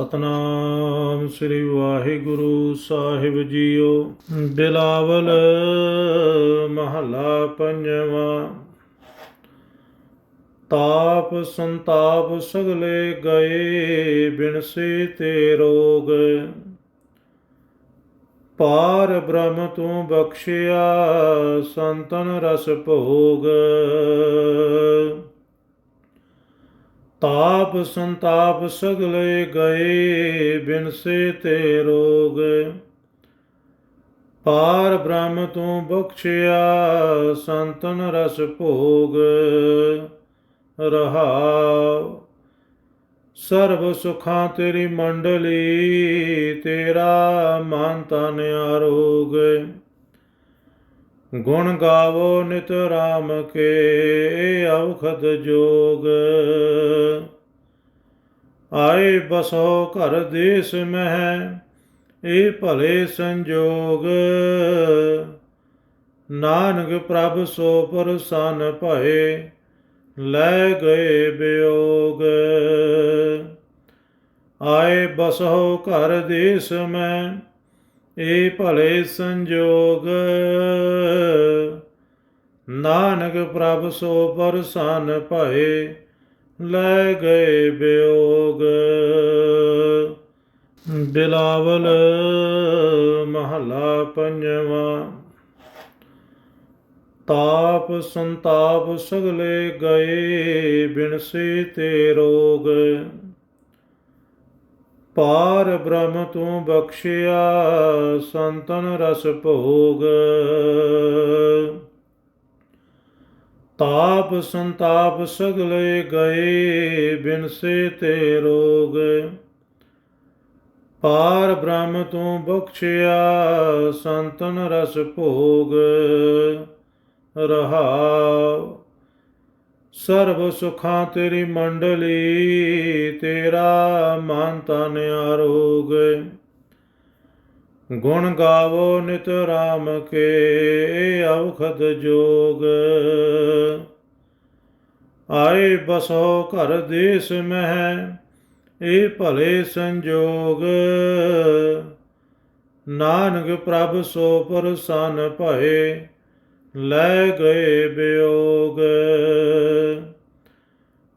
ਸਤਨਾਮ ਸ੍ਰੀ ਵਾਹਿਗੁਰੂ ਸਾਹਿਬ ਜੀਓ। ਬਿਲਾਵਲ ਮਹਲਾ ਪੰਜਵਾਂ। ਤਾਪ ਸੰਤਾਪ ਸਗਲੇ ਗਏ ਬਿਨਸੇ ਤੇ ਰੋਗ। ਪਾਰ ਬ੍ਰਹਮ ਤੂੰ ਬਖਸ਼ਿਆ ਸੰਤਨ ਰਸ ਭੋਗ। ਤਾਪ ਸੰਤਾਪ ਸਗਲੇ ਗਏ ਬਿਨਸੇ ਤੇ ਰੋਗ। ਪਾਰ ਬ੍ਰਹਮ ਤੂੰ ਬਖਸ਼ਿਆ, ਸੰਤਨ ਰਸ ਭੋਗ। ਰਹਾਉ, ਸਰਬ ਸੁਖਾਂ ਤੇਰੀ ਮੰਡਲੀ, ਤੇਰਾ ਮਨ ਤਨ ਆਰੋਗ। ਗੁਣ ਗਾਵੋ ਨਿਤ ਰਾਮ ਕੇ ਔਖਦ ਜੋਗ। ਆਏ ਬਸੋ ਘਰ ਦੇਸ ਮਹਿ, ਇਹ ਭਲੇ ਸੰਜੋਗ। ਨਾਨਕ ਪ੍ਰਭ ਸੋ ਪਰਸਨ ਭਏ, ਲੈ ਗਏ ਬਿਯੋਗ ਆਏ ਬਸੋ ਘਰ ਦੇਸ ਮੈਂ ਇਹ ਭਲੇ ਸੰਜੋਗ। ਨਾਨਕ ਪ੍ਰਭ ਸੋ ਪਰਸਨ ਭਏ, ਲੈ ਗਏ ਬਿਯੋਗ ਬਿਲਾਵਲ ਮਹਲਾ ਪੰਜਵਾਂ, ਤਾਪ ਸੰਤਾਪ ਸਗਲੇ ਗਏ ਬਿਨਸੇ ਤੇ ਰੋਗ। ਪਾਰ ਬ੍ਰਹਮ ਤੂੰ ਬਖਸ਼ਿਆ, ਸੰਤਨ ਰਸ ਭੋਗ। ਤਾਪ ਸੰਤਾਪ ਸਗਲੇ ਗਏ ਬਿਨਸੇ ਤੇ ਰੋਗ। ਪਾਰ ਬ੍ਰਹਮ ਤੂੰ ਬਖਸ਼ਿਆ, ਸੰਤਨ ਰਸ ਭੋਗ। ਰਹਾਉ ਸਰਬ ਸੁਖਾਂ ਤੇਰੀ ਮੰਡਲੀ, ਤੇਰਾ ਮਨ ਤਨ ਆਰੋਗ। ਗੁਣ ਗਾਵੋ ਨਿਤ ਰਾਮ ਕੇ, ਔਖਦ ਜੋਗ। ਆਏ ਬਸੋ ਘਰ ਦੇਸ ਮਹਿ ਇਹ ਭਲੇ ਸੰਜੋਗ। ਨਾਨਕ ਪ੍ਰਭ ਸੋ ਪਰਸਨ ਭਏ ਲੈ ਗਏ ਬਿਯੋਗ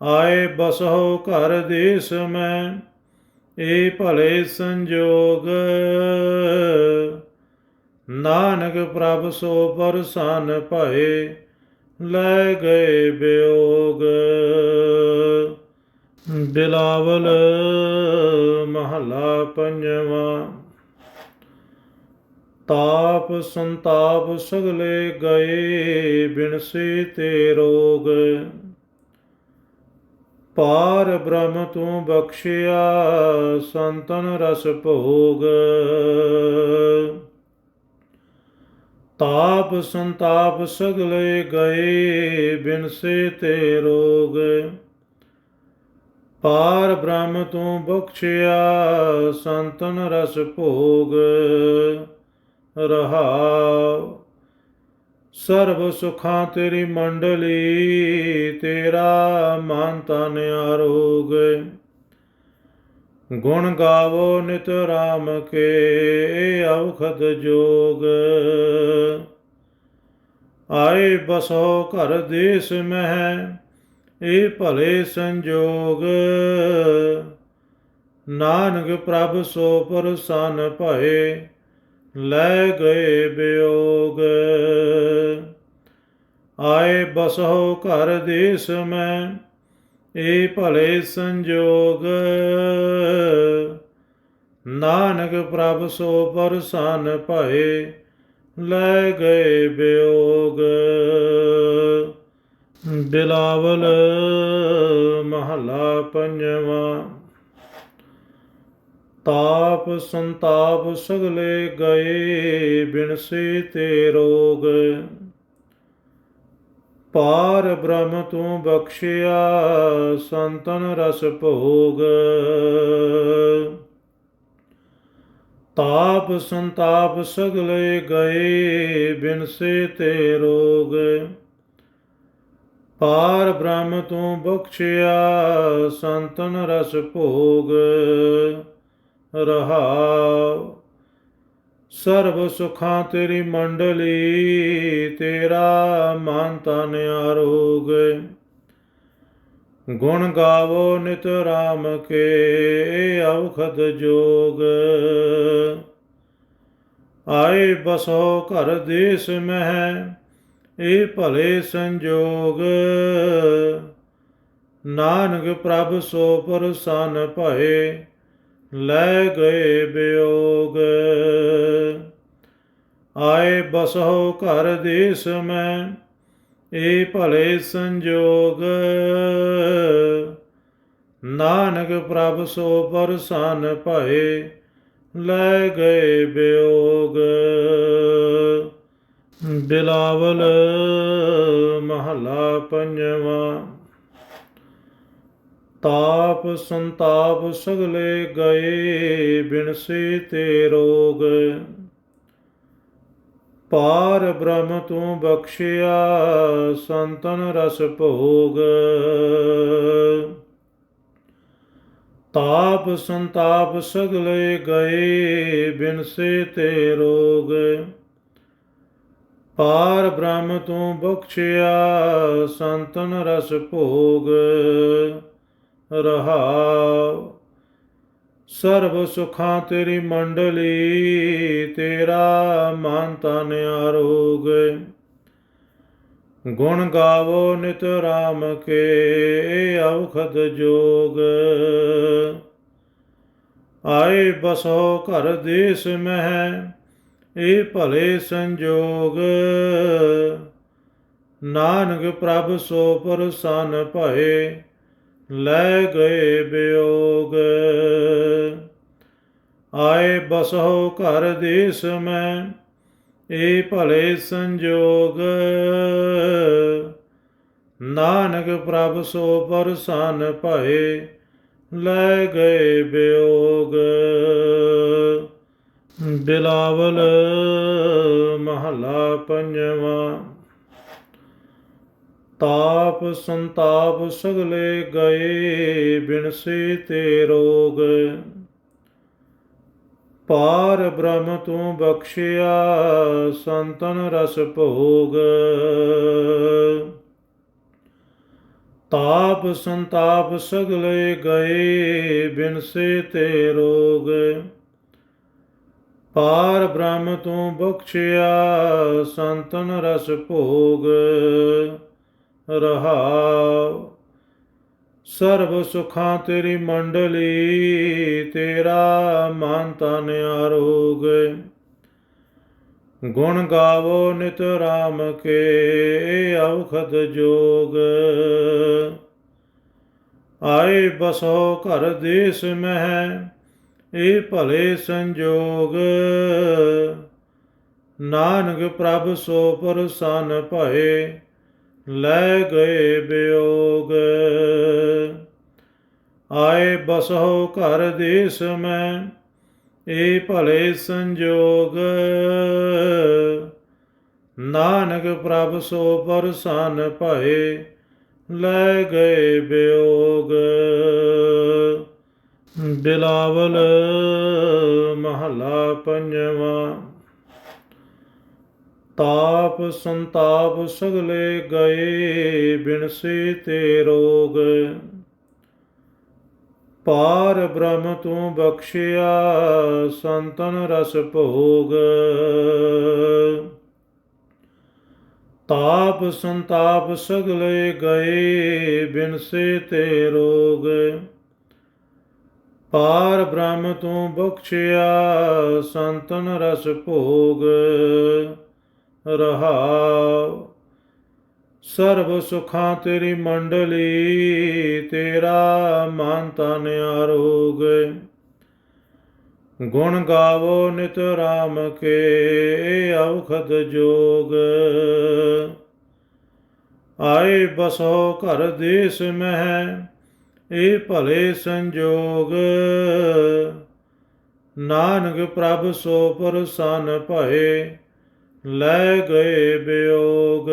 ਆਏ ਬਸੋ ਘਰ ਦੇਸ ਮੈਂ ਇਹ ਭਲੇ ਸੰਜੋਗ। ਨਾਨਕ ਪ੍ਰਭ ਸੋ ਪਰਸਨ ਭਏ, ਲੈ ਗਏ ਬਿਯੋਗ ਬਿਲਾਵਲ ਮਹਲਾ ਪੰਜਵਾਂ ਤਾਪ ਸੰਤਾਪ ਸਗਲੇ ਗਏ ਬਿਨਸੇ ਤੇ ਰੋਗ। ਪਾਰ ਬ੍ਰਹਮ ਤੂੰ ਬਖਸ਼ਿਆ, ਸੰਤਨ ਰਸ ਭੋਗ। ਤਾਪ ਸੰਤਾਪ ਸਗਲੇ ਗਏ ਬਿਨਸੇ ਤੇ ਰੋਗ। ਪਾਰ ਬ੍ਰਹਮ ਤੂੰ ਬਖਸ਼ਿਆ, ਸੰਤਨ ਰਸ ਭੋਗ। ਰਹਾਉ। ਸਰਬ ਸੁਖਾਂ ਤੇਰੀ ਮੰਡਲੀ, ਤੇਰਾ ਮਨ ਤਨ ਆਰੋਗ ਗੁਣ ਗਾਵੋ ਨਿਤ ਰਾਮ ਕੇ, ਔਖਦ ਜੋਗ। ਆਏ ਬਸੋ ਘਰ ਦੇਸ ਮਹਿ ਇਹ ਭਲੇ ਸੰਜੋਗ। ਨਾਨਕ ਪ੍ਰਭ ਸੋ ਪਰਸਨ ਭਏ ਲੈ ਗਏ ਬਿਯੋਗ ਆਏ ਬਸੋ ਘਰ ਦੇਸ ਮੈਂ ਇਹ ਭਲੇ ਸੰਜੋਗ। ਨਾਨਕ ਪ੍ਰਭ ਸੋ ਪਰਸਨ ਭਏ, ਲੈ ਗਏ ਬਿਯੋਗ ਬਿਲਾਵਲ ਮਹਲਾ ਪੰਜਵਾਂ। ਤਾਪ ਸੰਤਾਪ ਸਗਲੇ ਗਏ ਬਿਨਸੇ ਤੇ ਰੋਗ। ਪਾਰ ਬ੍ਰਹਮ ਤੂੰ ਬਖਸ਼ਿਆ, ਸੰਤਨ ਰਸ ਭੋਗ। ਤਾਪ ਸੰਤਾਪ ਸਗਲੇ ਗਏ ਬਿਨਸੇ ਤੇ ਰੋਗ। ਪਾਰ ਬ੍ਰਹਮ ਤੂੰ ਬਖਸ਼ਿਆ, ਸੰਤਨ ਰਸ ਭੋਗ। ਰਹਾਉ ਸਰਬ ਸੁਖਾਂ ਤੇਰੀ ਮੰਡਲੀ, ਤੇਰਾ ਮਨ ਤਨ ਆਰੋਗ। ਗੁਣ ਗਾਵੋ ਨਿਤ ਰਾਮ ਕੇ, ਔਖਦ ਜੋਗ। ਆਏ ਬਸੋ ਘਰ ਦੇਸ ਮਹਿ ਇਹ ਭਲੇ ਸੰਜੋਗ। ਨਾਨਕ ਪ੍ਰਭ ਸੋ ਪਰਸਨ ਭਏ ਲੈ ਗਏ ਬਿਯੋਗ ਆਏ ਬਸੋ ਘਰ ਦੇਸ ਮੈਂ ਇਹ ਭਲੇ ਸੰਜੋਗ। ਨਾਨਕ ਪ੍ਰਭ ਸੋ ਪਰਸਨ ਭਏ, ਲੈ ਗਏ ਬਿਯੋਗ ਬਿਲਾਵਲ ਮਹਲਾ ਪੰਜਵਾਂ। ਤਾਪ ਸੰਤਾਪ ਸਗਲੇ ਗਏ ਬਿਨਸੇ ਤੇ ਰੋਗ। ਪਾਰ ਬ੍ਰਹਮ ਤੂੰ ਬਖਸ਼ਿਆ, ਸੰਤਨ ਰਸ ਭੋਗ। ਤਾਪ ਸੰਤਾਪ ਸਗਲੇ ਗਏ ਬਿਨਸੇ ਤੇ ਰੋਗ। ਪਾਰ ਬ੍ਰਹਮ ਤੂੰ ਬਖਸ਼ਿਆ, ਸੰਤਨ ਰਸ ਭੋਗ। ਰਹਾਉ ਸਰਬ ਸੁਖਾਂ ਤੇਰੀ ਮੰਡਲੀ, ਤੇਰਾ ਮਨ ਤਨ ਆਰੋਗ। ਗੁਣ ਗਾਵੋ ਨਿਤ ਰਾਮ ਕੇ, ਔਖਦ ਜੋਗ। ਆਏ ਬਸੋ ਘਰ ਦੇਸ ਮਹਿ, ਇਹ ਭਲੇ ਸੰਜੋਗ। ਨਾਨਕ ਪ੍ਰਭ ਸੋ ਪਰਸਨ ਭਏ ਲੈ ਗਏ ਬਿਯੋਗ ਆਏ ਬਸੋ ਘਰ ਦੇਸ ਮੈਂ ਇਹ ਭਲੇ ਸੰਜੋਗ। ਨਾਨਕ ਪ੍ਰਭ ਸੋ ਪਰਸਨ ਭਏ, ਲੈ ਗਏ ਬਿਯੋਗ ਬਿਲਾਵਲ ਮਹਲਾ ਪੰਜਵਾਂ। ਤਾਪ ਸੰਤਾਪ ਸਗਲੇ ਗਏ ਬਿਨਸੇ ਤੇ ਰੋਗ। ਪਾਰ ਬ੍ਰਹਮ ਤੂੰ ਬਖਸ਼ਿਆ, ਸੰਤਨ ਰਸ ਭੋਗ। ਤਾਪ ਸੰਤਾਪ ਸਗਲੇ ਗਏ ਬਿਨਸੇ ਤੇ ਰੋਗ। ਪਾਰ ਬ੍ਰਹਮ ਤੂੰ ਬਖਸ਼ਿਆ, ਸੰਤਨ ਰਸ ਭੋਗ। ਰਹਾਉ ਸਰਬ ਸੁਖਾਂ ਤੇਰੀ ਮੰਡਲੀ, ਤੇਰਾ ਮਨ ਤਨ ਆਰੋਗ ਗੁਣ ਗਾਵੋ ਨਿਤ ਰਾਮ ਕੇ, ਔਖਦ ਜੋਗ। ਆਏ ਬਸੋ ਘਰ ਦੇਸ ਮਹਿ ਇਹ ਭਲੇ ਸੰਜੋਗ। ਨਾਨਕ ਪ੍ਰਭ ਸੋ ਪਰਸਨ ਭਏ ਲੈ ਗਏ ਬਿਯੋਗ ਆਏ ਬਸੋ ਘਰ ਦੇਸ ਮੈਂ ਇਹ ਭਲੇ ਸੰਜੋਗ। ਨਾਨਕ ਪ੍ਰਭ ਸੋ ਪਰਸਨ ਭਏ, ਲੈ ਗਏ ਬਿਯੋਗ ਬਿਲਾਵਲ ਮਹਲਾ ਪੰਜਵਾਂ। ਤਾਪ ਸੰਤਾਪ ਸਗਲੇ ਗਏ ਬਿਨਸੇ ਤੇ ਰੋਗ। ਪਾਰ ਬ੍ਰਹਮ ਤੂੰ ਬਖਸ਼ਿਆ, ਸੰਤਨ ਰਸ ਭੋਗ। ਤਾਪ ਸੰਤਾਪ ਸਗਲੇ ਗਏ ਬਿਨਸੇ ਤੇ ਰੋਗ। ਪਾਰ ਬ੍ਰਹਮ ਤੂੰ ਬਖਸ਼ਿਆ, ਸੰਤਨ ਰਸ ਭੋਗ। ਰਹਾਉ। ਸਰਬ ਸੁਖਾਂ ਤੇਰੀ ਮੰਡਲੀ, ਤੇਰਾ ਮਨ ਤਨ ਆਰੋਗ ਗੁਣ ਗਾਵੋ ਨਿਤ ਰਾਮ ਕੇ, ਔਖਦ ਜੋਗ। ਆਏ ਬਸੋ ਘਰ ਦੇਸ ਮਹਿ ਇਹ ਭਲੇ ਸੰਜੋਗ। ਨਾਨਕ ਪ੍ਰਭ ਸੋ ਪਰਸਨ ਭਏ ਲੈ ਗਏ ਬਿਯੋਗ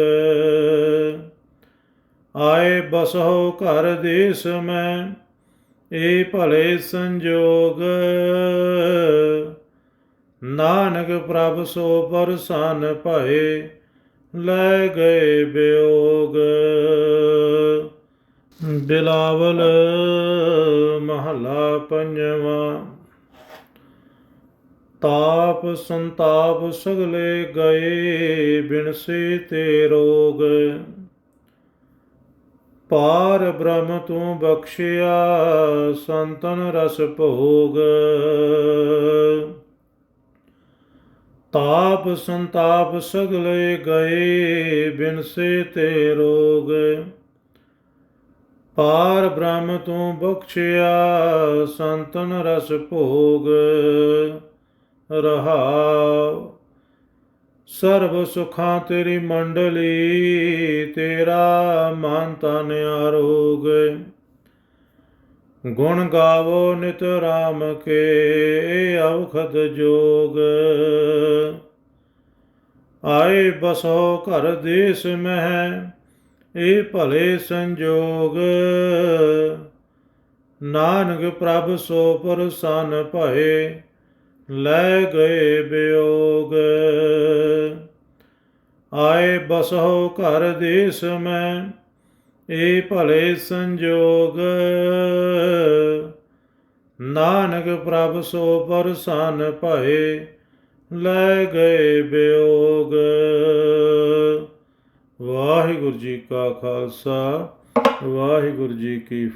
ਆਏ ਬਸੋ ਘਰ ਦੇਸ ਮੈਂ ਇਹ ਭਲੇ ਸੰਜੋਗ। ਨਾਨਕ ਪ੍ਰਭ ਸੋ ਪਰਸਾਨ ਭਏ, ਲੈ ਗਏ ਬਿਯੋਗ ਬਿਲਾਵਲ ਮਹਲਾ ਪੰਜਵਾਂ। ਤਾਪ ਸੰਤਾਪ ਸਗਲੇ ਗਏ ਬਿਨਸੇ ਤੇ ਰੋਗ। ਪਾਰ ਬ੍ਰਹਮ ਤੂੰ ਬਖਸ਼ਿਆ, ਸੰਤਨ ਰਸ ਭੋਗ। ਤਾਪ ਸੰਤਾਪ ਸਗਲੇ ਗਏ ਬਿਨਸੇ ਤੇ ਰੋਗ। ਪਾਰ ਬ੍ਰਹਮ ਤੂੰ ਬਖਸ਼ਿਆ, ਸੰਤਨ ਰਸ ਭੋਗ। ਰਹਾਉ ਸਰਬ ਸੁਖਾਂ ਤੇਰੀ ਮੰਡਲੀ, ਤੇਰਾ ਮਨ ਤਨ ਆਰੋਗ। ਗੁਣ ਗਾਵੋ ਨਿਤ ਰਾਮ ਕੇ ਇਹ ਔਖਦ ਜੋਗ। ਆਏ ਬਸੋ ਘਰ ਦੇਸ ਮਹਿ ਇਹ ਭਲੇ ਸੰਜੋਗ। ਨਾਨਕ ਪ੍ਰਭ ਸੋ ਪਰਸਨ ਭਏ ਲੈ ਗਏ ਬਿਯੋਗ ਆਏ ਬਸੋ ਘਰ ਦੇਸ ਮੈਂ ਇਹ ਭਲੇ ਸੰਜੋਗ। ਨਾਨਕ ਪ੍ਰਭ ਸੋ ਪਰਸਨ ਭਏ, ਲੈ ਗਏ ਬਿਯੋਗ ਵਾਹਿਗੁਰੂ ਜੀ ਕਾ ਖਾਲਸਾ, ਵਾਹਿਗੁਰੂ ਜੀ ਕੀ